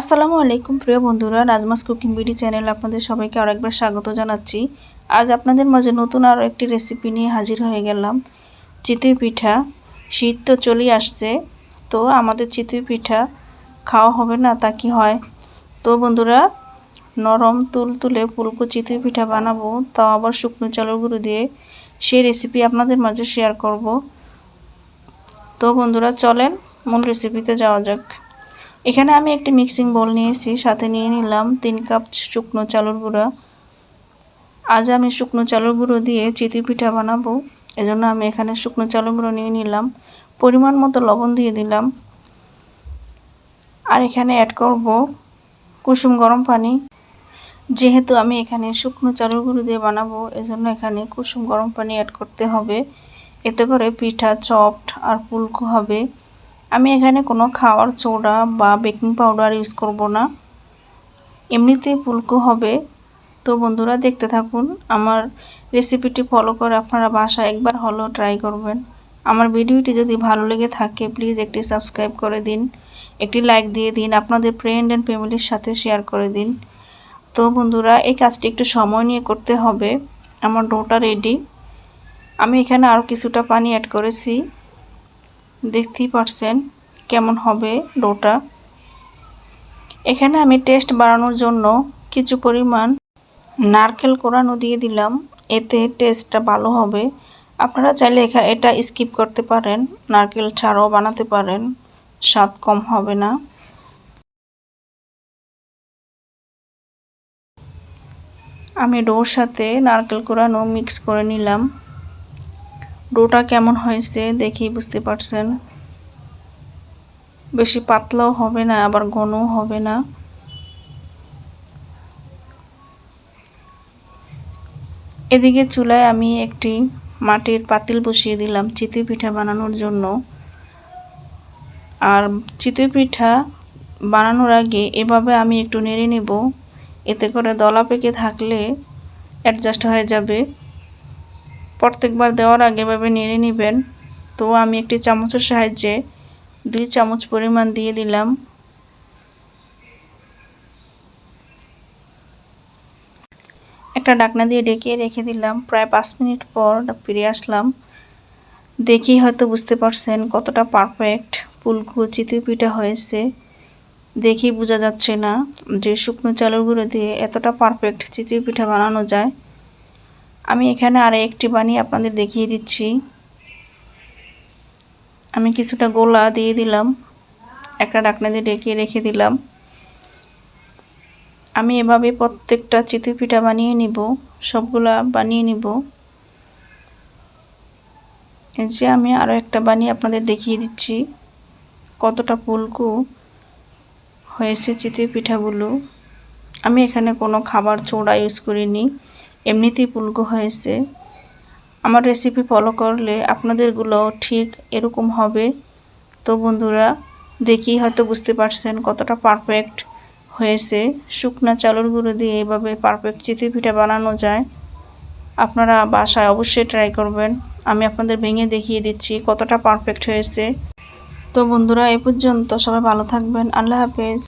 আসসালামু আলাইকুম প্রিয় বন্ধুরা, রাজমাস কুকিং বিডি চ্যানেল আপনাদের সবাইকে আরেকবার স্বাগত জানাচ্ছি। আজ আপনাদের মাঝে নতুন আরও একটি রেসিপি নিয়ে হাজির হয়ে গেলাম। চিতই পিঠা, শীত তো চলেই আসছে, তো আমাদের চিতই পিঠা খাওয়া হবে না, তা কি হয়? তো বন্ধুরা, নরম তুল তুলে ফুলকো চিতই পিঠা বানাবো, তাও আবার শুকনো চালের গুঁড়ো দিয়ে সেই রেসিপি আপনাদের মাঝে শেয়ার করব। তো বন্ধুরা, চলেন মূল রেসিপিতে যাওয়া যাক। এখানে আমি একটি মিক্সিং বোল নিয়েছি, সাথে নিয়ে নিলাম তিন কাপ শুকনো চালুর গুঁড়া। আজ আমি শুকনো চালুর গুঁড়ো দিয়ে চিতি পিঠা বানাবো, এজন্য আমি এখানে শুকনো চালুর গুঁড়ো নিয়ে নিলাম। পরিমাণ মতো লবণ দিয়ে দিলাম। আর এখানে অ্যাড করব কুসুম গরম পানি। যেহেতু আমি এখানে শুকনো চালুর গুঁড়ো দিয়ে বানাবো, এজন্য এখানে কুসুম গরম পানি অ্যাড করতে হবে। এতে করে পিঠা চপড আর পুলকো হবে। আমি এখানে কোনো খাওয়ার সোডা বা বেকিং পাউডার ইউজ করব না। এমনিতেই ফুলকো হবে। তো বন্ধুরা দেখতে থাকুন, আমার রেসিপিটি ফলো করে আপনারা বাসা একবার হলেও ট্রাই করবেন। আমার ভিডিওটি যদি ভালো লেগে থাকে, প্লিজ একটি সাবস্ক্রাইব করে দিন, একটি লাইক দিয়ে দিন, আপনাদের ফ্রেন্ড অ্যান্ড ফ্যামিলির সাথে শেয়ার করে দিন। তো বন্ধুরা, এই কাজটি একটু সময় নিয়ে করতে হবে। আমার ডোটা রেডি আমি এখানে আরও কিছুটা পানি অ্যাড করেছি। দেখতেই পারছেন কেমন হবে ডোটা। এখানে আমি টেস্ট বাড়ানোর জন্য কিছু পরিমাণ নারকেল কোরানো দিয়ে দিলাম, এতে টেস্টটা ভালো হবে। আপনারা চাইলে এখানে এটা স্কিপ করতে পারেন, নারকেল ছাড়াও বানাতে পারেন, স্বাদ কম হবে না। আমি ডোর সাথে নারকেল কোরানো মিক্স করে নিলাম। ডোটা কেমন হয়েছে দেখেই বুঝতে পারছেন। বেশি পাতলাও হবে না, আবার ঘনও হবে না। এদিকে চুলায় আমি একটি মাটির পাতিল বসিয়ে দিলাম চিতই পিঠা বানানোর জন্য। আর চিতই পিঠা বানানোর আগে এভাবে আমি একটু নেড়ে নেব, এতে করে দলা পেকে থাকলে অ্যাডজাস্ট হয়ে যাবে। প্রত্যেকবার দেওয়ার আগে এভাবে নেড়ে নেবেন। তো আমি একটি চামচের সাহায্যে দুই চামচ পরিমাণ দিয়ে দিলাম। একটা ডাকনা দিয়ে ডেকে রেখে দিলাম। প্রায় পাঁচ মিনিট পর ফিরে আসলাম। দেখি হয়তো বুঝতে পারছেন কতটা পারফেক্ট ফুলকু চিতই পিঠা হয়েছে। দেখি বোঝা যাচ্ছে না যে শুকনো চালের গুঁড়ো দিয়ে এতটা পারফেক্ট চিতই পিঠা বানানো যায়। আমি এখানে আর একটি বানিয়ে আপনাদের দেখিয়ে দিচ্ছি। আমি কিছুটা গোলা দিয়ে দিলাম, একটা ডাকনা দিয়ে ডেকে রেখে দিলাম। আমি এভাবে প্রত্যেকটা চিতই পিঠা বানিয়ে নিব, সবগুলা বানিয়ে নিব। এই যে আমি আরও একটা বানিয়ে আপনাদের দেখিয়ে দিচ্ছি, কতটা পুলকু হয়েছে চিতই পিঠাগুলো আমি এখানে কোনো খাবার চোড়া ইউজ করিনি এমনিতেই পুলকো হয়েছে। আমার রেসিপি ফলো করলে আপনাদেরগুলো ঠিক এরকম হবে। তো বন্ধুরা, দেখি হয়তো বুঝতে পারছেন কতটা পারফেক্ট হয়েছে। শুকনা চালুর গুঁড়ো দিয়ে এভাবে পারফেক্ট চিতি পিঠা বানানো যায়। আপনারা বাসায় অবশ্যই ট্রাই করবেন। আমি আপনাদের ভেঙে দেখিয়ে দিচ্ছি কতটা পারফেক্ট হয়েছে। তো বন্ধুরা, এ পর্যন্ত সবাই ভালো থাকবেন। আল্লাহ হাফেজ।